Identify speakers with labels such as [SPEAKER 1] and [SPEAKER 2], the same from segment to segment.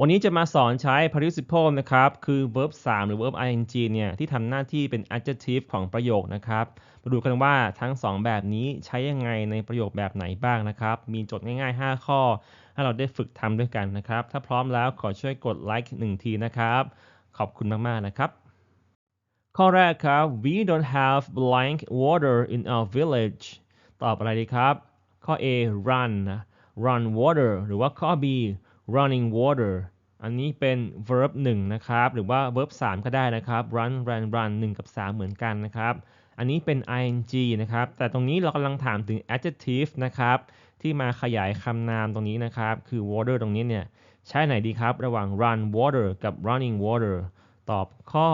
[SPEAKER 1] วันนี้จะมาสอนใช้ participle นะครับ คือ verb 3 หรือ verb ing เนี่ยที่ทำหน้าที่เป็น adjective ของประโยคนะครับ มาดูกันว่าทั้ง 2 แบบนี้ใช้ยังไงในประโยคแบบไหนบ้างนะครับ มีโจทย์ง่าย ๆ 5 ข้อ ให้เราได้ฝึกทำด้วยกันนะครับ ถ้าพร้อมแล้วขอช่วยกดไลค์1ทีนะครับ ขอบคุณมากๆนะครับ ข้อแรกครับ we don't have blank water in our village ตอบอะไรดีครับ ข้อ A run run water หรือว่าข้อ B running water อันนี้เป็น verb 1นะครับ หรือว่า verb 3 ก็ได้นะครับ run run run 1 กับ 3 เหมือนกันนะครับ อันนี้เป็น ing นะครับ แต่ตรงนี้เรากำลังถามถึง adjective นะครับ ที่มาขยายคำนามตรงนี้นะครับ คือ water ตรงนี้เนี่ย ใช้ไหนดีครับ ระหว่าง run water กับ running water ตอบข้อ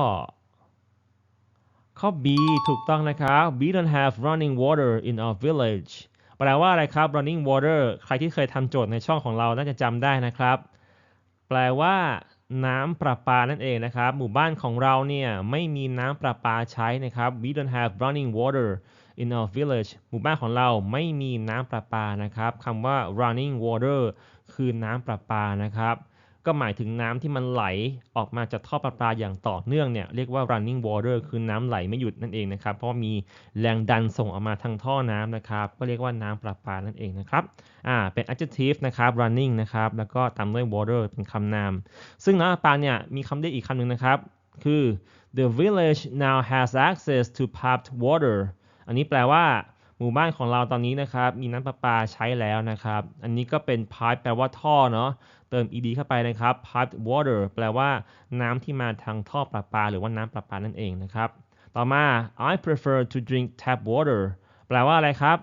[SPEAKER 1] ข้อ B ถูกต้องนะครับ we don't have running water in our village แปลว่าอะไรครับ running water ใครที่เคยทำโจทย์ในช่องของเราน่าจะจำได้นะครับ แปลว่าน้ำประปานั่นเองนะครับ หมู่บ้านของเราเนี่ยไม่มีน้ำประปาใช้นะครับ we don't have running water in our village หมู่บ้านของเราไม่มีน้ำประปานะครับคำว่า running water คือน้ำประปานะครับ ก็หมายถึงน้ำที่มันไหลออกมาจากท่อประปาอย่างต่อเนื่องเนี่ยเรียกว่า running water คือน้ำไหลไม่หยุดนั่นเองนะครับ เพราะมีแรงดันส่งออกมาทางท่อน้ำนะครับ ก็เรียกว่าน้ำประปานั่นเองนะครับ อ่า เป็น adjective นะครับ running นะครับ แล้วก็ตามด้วย water เป็นคำนาม ซึ่งน้ำประปาเนี่ยมีคำเรียกอีกคำหนึ่งนะครับ คือ the village now has access to piped water อันนี้แปลว่า มู่บ้านของเราตอนนี้นะครับ มีน้ำประปาใช้แล้วนะครับ อันนี้ก็เป็น pipe แปลว่าท่อเนาะ เติม ed เข้าไปนะครับ pipe water แปลว่าน้ำที่มาทางท่อประปา หรือว่าน้ำประปานั่นเองนะครับ ต่อมา I prefer to drink tap water แปลว่าอะไรครับ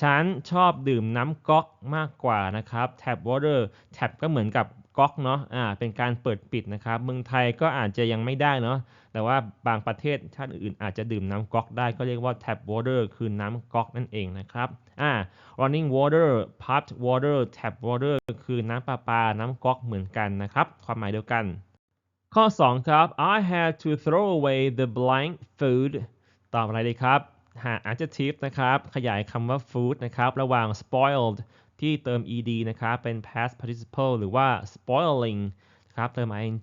[SPEAKER 1] ฉันชอบดื่มน้ำก๊อกมากกว่านะครับ tap water tap ก็เหมือนกับ ก๊อกเนาะอ่าเป็นการเปิดปิดนะครับเมืองไทยก็อาจจะยังไม่ได้เนาะแต่ว่าบางประเทศชาติอื่นอาจจะดื่มน้ำก๊อกได้ก็เรียกว่า tap water คือน้ำก๊อกนั่นเองนะครับอ่า running water piped water tap water คือน้ำประปา น้ำก๊อกเหมือนกันนะครับความหมายเดียวกัน ข้อ 2 ครับ I had to throw away the blank food ตอบอะไรดีครับ หา adjective นะครับ ขยายคำว่า food นะครับ ระหว่าง spoiled ที่เติม ed นะครับเป็น past participle หรือว่า spoiling ครับเติม ing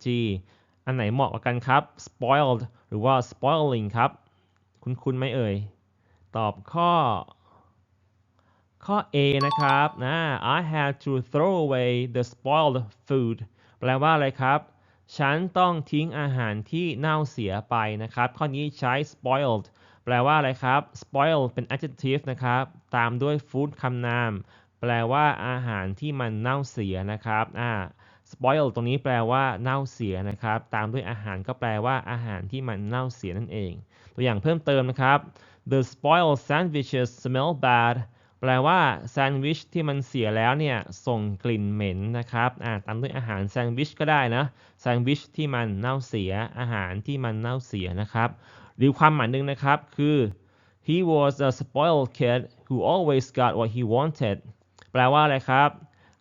[SPEAKER 1] อันไหนเหมาะกันครับ spoiled หรือว่า spoiling ครับ คุณคุณไหมเอ่ย ตอบข้อ ข้อ A นะครับนะ I had to throw away the spoiled food แปลว่าอะไรครับ ฉันต้องทิ้งอาหารที่เน่าเสียไปนะครับ ข้อนี้ใช้ spoiled แปลว่าอะไรครับ spoiled เป็น adjective นะครับ ตามด้วย food คำนาม แปลว่าอาหารที่มันเน่าเสียนะครับอ่า spoil ตรงนี้แปลว่าเน่าเสียนะครับ ตามด้วยอาหารก็แปลว่าอาหารที่มันเน่าเสียนั่นเอง ตัวอย่างเพิ่มเติมนะครับ the spoiled sandwiches smell bad แปลว่าแซนด์วิชที่มันเสียแล้วเนี่ยส่งกลิ่นเหม็นนะครับอ่าตามด้วยอาหารแซนด์วิชก็ได้นะแซนด์วิชที่มันเน่าเสียอาหารที่มันเน่าเสียนะครับหรือความหมายหนึ่งนะครับคือ he was a spoiled kid who always got what he wanted แปลว่าอะไรครับ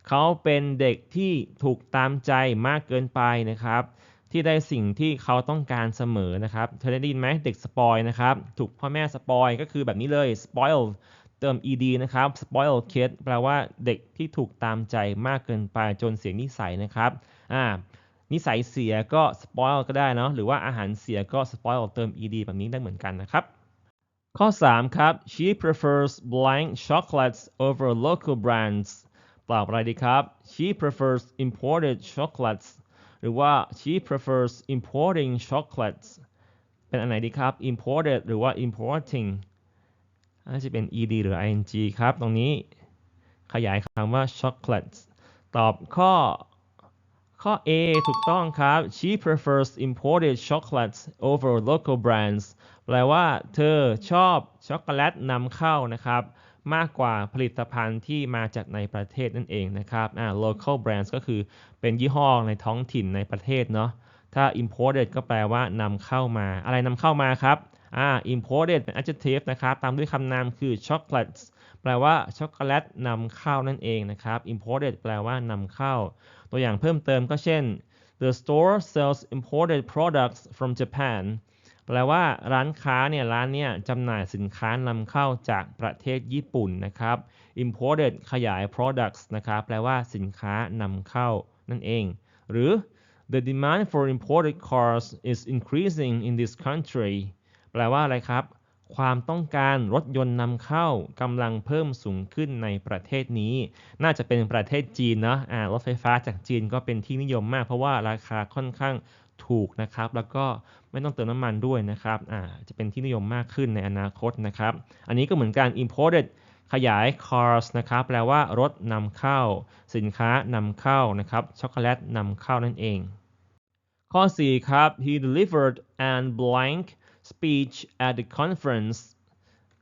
[SPEAKER 1] เขาเป็นเด็กที่ถูกตามใจมากเกินไปนะครับ ที่ได้สิ่งที่เขาต้องการเสมอนะครับเธอได้ยินไหมเด็กสปอยนะครับถูกพ่อแม่สปอยก็คือแบบนี้เลย spoil เติม ed นะครับ spoil kid แปลว่าเด็กที่ถูกตามใจมากเกินไปจนเสียนิสัยนะครับอ่านิสัยเสียก็ spoil ก็ได้เนาะหรือว่าอาหารเสียก็ spoil เติม ed แบบนี้ได้เหมือนกันนะครับ ข้อ 3 ครับ she prefers blank chocolates over local brands ตอบอะไรดีครับ she prefers imported chocolates หรือว่า she prefers importing chocolates เป็นอันไหนดีครับ imported หรือว่า importing น่าจะเป็น ed หรือ ing ครับ ตรงนี้ขยายคำว่า chocolates ตอบข้อ ข้อ A ถูกต้องครับ she prefers imported chocolates over local brands แปลว่าเธอชอบช็อกโกแลตนำเข้านะครับ มากกว่าผลิตภัณฑ์ที่มาจากในประเทศนั่นเองนะครับอ่า local brands ก็คือเป็นยี่ห้อในท้องถิ่นในประเทศเนาะ ถ้า imported ก็แปลว่านำเข้ามา อะไรนำเข้ามาครับอ่า imported เป็น adjective นะครับ ตามด้วยคำนามคือ chocolates แปลว่าช็อกโกแลตนำเข้านั่นเองนะครับ imported แปลว่านำเข้า ตัวอย่างเพิ่มเติมก็เช่น the store sells imported products from Japan แปลว่าร้านค้าเนี่ยร้านเนี่ยจำหน่ายสินค้านำเข้าจากประเทศญี่ปุ่นนะครับ imported ขยาย products นะครับแปลว่าสินค้านำเข้านั่นเอง หรือ the demand for imported cars is increasing in this country แปลว่าอะไรครับ ความต้องการรถยนต์นำเข้ากำลังเพิ่มสูงขึ้นในประเทศนี้ น่าจะเป็นประเทศจีนเนาะรถไฟฟ้าจากจีนก็เป็นที่นิยมมาก เพราะว่าราคาค่อนข้างถูกนะครับ แล้วก็ไม่ต้องเติมน้ำมันด้วยนะครับอ่าจะเป็นที่นิยมมากขึ้นในอนาคตนะครับ อันนี้ก็เหมือนการ imported ขยาย cars นะครับ แปลว่ารถนำเข้า สินค้านำเข้านะครับ ช็อกโกแลตนำเข้านั่นเอง ข้อ 4 ครับ he delivered an blank speech at the conference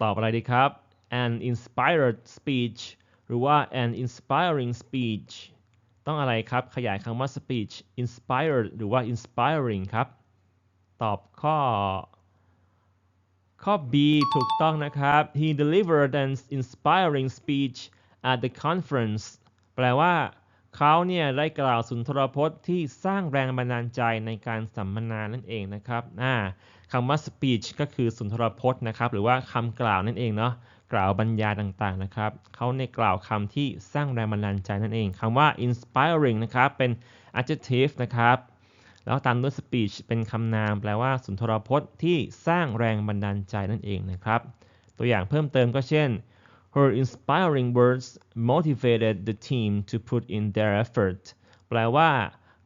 [SPEAKER 1] ตอบอะไรดีครับ an inspired speech หรือว่า an inspiring speech ต้องอะไรครับ ขยายคำว่า speech inspired หรือว่า inspiring ครับ ตอบข้อ ข้อ B ถูกต้องนะครับ he delivered an inspiring speech at the conference แปลว่า เขาเนี่ยได้กล่าวสุนทรพจน์ที่สร้างแรงบันดาลใจในการสัมมนานั่นเองนะครับอ่าคำว่า speech ก็คือสุนทรพจน์นะครับ หรือว่าคำกล่าวนั่นเองเนาะกล่าวบรรยายต่างๆนะครับเขาในกล่าวคำที่สร้างแรงบันดาลใจนั่นเองคำว่า inspiring นะครับเป็น adjective นะครับแล้วตามด้วย speech เป็นคำนามแปลว่าสุนทรพจน์ที่สร้างแรงบันดาลใจนั่นเองนะครับ ตัวอย่างเพิ่มเติมก็เช่น her inspiring words motivated the team to put in their effort แปลว่า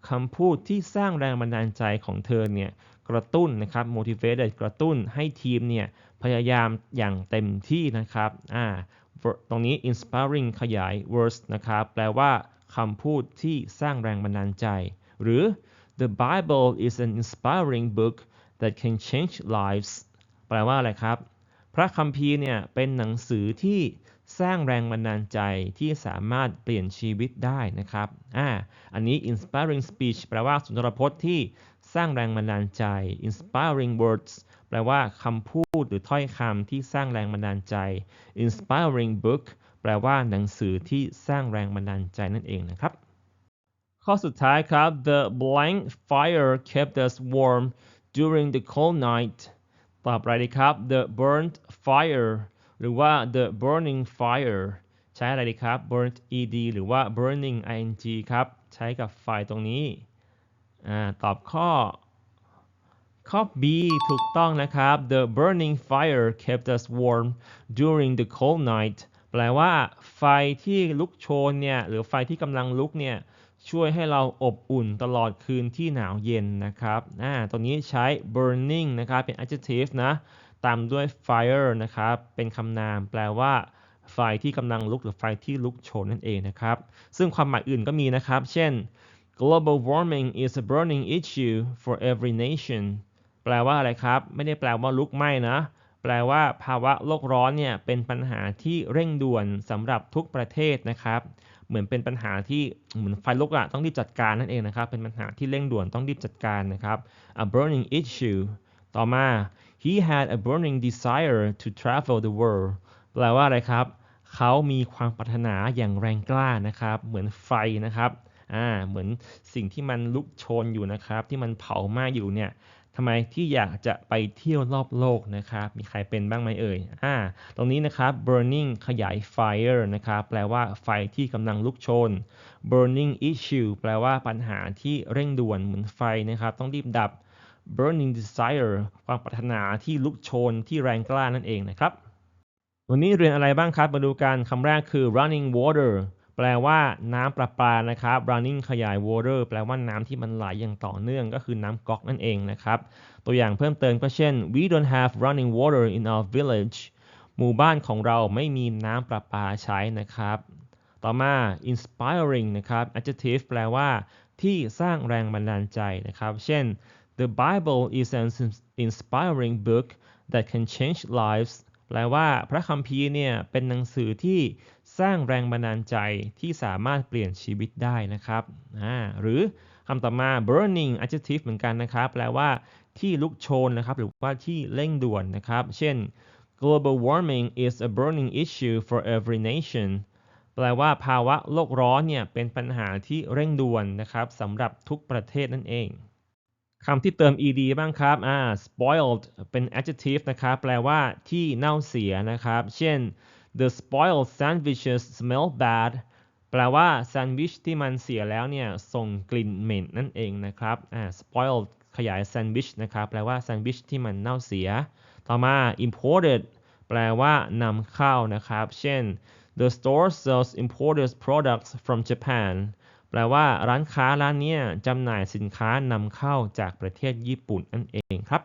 [SPEAKER 1] คำพูดที่สร้างแรงบันดาลใจของเธอเนี่ยกระตุ้นนะครับ motivated กระตุ้นให้ทีมเนี่ยพยายามอย่างเต็มที่นะครับอ่าตรงนี้ inspiring ขยาย words นะครับแปลว่าคำพูดที่สร้างแรงบันดาลใจ หรือ the Bible is an inspiring book that can change lives แปลว่าอะไรครับ พระคัมภีร์เนี่ยเป็นหนังสือที่สร้างแรงบันดาลใจที่สามารถเปลี่ยนชีวิตได้นะครับ อ่า อันนี้ inspiring speech แปลว่าสุนทรพจน์ที่สร้างแรงบันดาลใจ inspiring words แปลว่าคำพูดหรือถ้อยคำที่สร้างแรงบันดาลใจ inspiring book แปลว่าหนังสือที่สร้างแรงบันดาลใจนั่นเองนะครับ ข้อสุดท้ายครับ the blank fire kept us warm during the cold night ตอบอะไรดีครับ the burnt fire หรือว่า the burning fire ใช้อะไรดีครับ burnt ed หรือว่า burning ing ครับ ใช้กับไฟตรงนี้อตอบข้อ ข้อ B ถูกต้องนะครับ the burning fire kept us warm during the cold night แปลว่า ไฟที่ลุกโชนเนี่ยหรือไฟที่กำลังลุกเนี่ยช่วยให้เราอบอุ่นตลอดคืนที่หนาวเย็นนะครับอ่าตรงนี้ใช้ burning นะครับ เป็น adjective นะ ตามด้วย fire นะครับ เป็นคำนาม แปลว่า ไฟที่กำลังลุกหรือไฟที่ลุกโชนนั่นเองนะครับ ซึ่งความหมายอื่นก็มีนะครับ เช่น global warming is a burning issue for every nation แปลว่าอะไรครับ ไม่ได้แปลว่าลุกไหม้นะ แปลว่าภาวะโลกร้อนเนี่ยเป็นปัญหาที่เร่งด่วนสำหรับทุกประเทศนะครับ เหมือนเป็นปัญหาที่เหมือนไฟลุกอะต้องรีบจัดการนั่นเองนะครับ เป็นปัญหาที่เร่งด่วนต้องรีบจัดการนะครับ a burning issue ต่อมา he had a burning desire to travel the world แปลว่าอะไรครับ เขามีความปรารถนาอย่างแรงกล้านะครับ เหมือนไฟนะครับอ่าเหมือนสิ่งที่มันลุกโชนอยู่นะครับ ที่มันเผาไหม้อยู่เนี่ย ทำไมที่อยากจะไปเที่ยวรอบโลกนะครับ มีใครเป็นบ้างไหมเอ่ย อ่า ตรงนี้นะครับ burning ขยาย fire นะครับ แปลว่าไฟที่กำลังลุกโชน burning issue แปลว่าปัญหาที่เร่งด่วนเหมือนไฟนะครับ ต้องรีบดับ burning desire ความปรารถนาที่ลุกโชนที่แรงกล้านั่นเองนะครับ วันนี้เรียนอะไรบ้างครับ มาดูกันคำแรกคือ running water แปลว่าน้ำประปานะครับ running ขยาย water แปลว่าน้ำที่มันไหลอย่างต่อเนื่องก็คือน้ำก๊อกนั่นเองนะครับ ตัวอย่างเพิ่มเติมก็เช่น we don't have running water in our village หมู่บ้านของเราไม่มีน้ำประปาใช้นะครับ ต่อมา inspiring นะครับ adjective แปลว่า ที่สร้างแรงบันดาลใจนะครับ เช่น the Bible is an inspiring book that can change lives แปลว่าพระคัมภีร์เนี่ยเป็นหนังสือที่สร้างแรงบันดาลใจที่สามารถเปลี่ยนชีวิตได้นะครับหรือคำต่อมา burning adjective เหมือนกันนะครับ แปลว่าที่ลุกโชนนะครับ หรือว่าที่เร่งด่วนนะครับ เช่น global warming is a burning issue for every nation แปลว่าภาวะโลกร้อนเนี่ยเป็นปัญหาที่เร่งด่วนนะครับสำหรับทุกประเทศนั่นเอง คำที่เติม ed บ้างครับอ่า spoiled เป็น adjective นะครับแปลว่าที่เน่าเสียนะครับ เช่น the spoiled sandwiches smell bad แปลว่าแซนด์วิชที่มันเสียแล้วเนี่ยส่งกลิ่นเหม็นนั่นเองนะครับอ่า spoiled ขยายแซนด์วิชนะครับแปลว่าแซนด์วิชที่มันเน่าเสีย ต่อมา imported แปลว่านำเข้านะครับ เช่น the store sells imported products from Japan แปลว่าร้านค้าร้านนี้จำหน่ายสินค้านำเข้าจากประเทศญี่ปุ่นนั่นเองครับ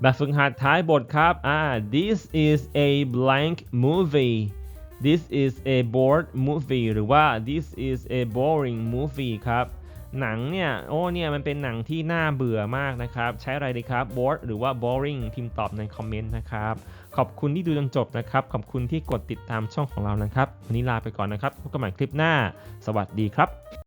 [SPEAKER 1] แบบฝึกหัดท้ายบทครับอ่า this is a blank movie this is a bored movie หรือว่า this is a boring movie ครับ หนังเนี่ย โอ้เนี่ย มันเป็นหนังที่น่าเบื่อมากนะครับ ใช้อะไรดีครับ bored หรือว่า boring พิมพ์ตอบในคอมเมนต์นะครับ ขอบคุณที่ดูจนจบนะครับ ขอบคุณที่กดติดตามช่องของเรานะครับ วันนี้ลาไปก่อนนะครับ พบกันใหม่คลิปหน้า สวัสดีครับ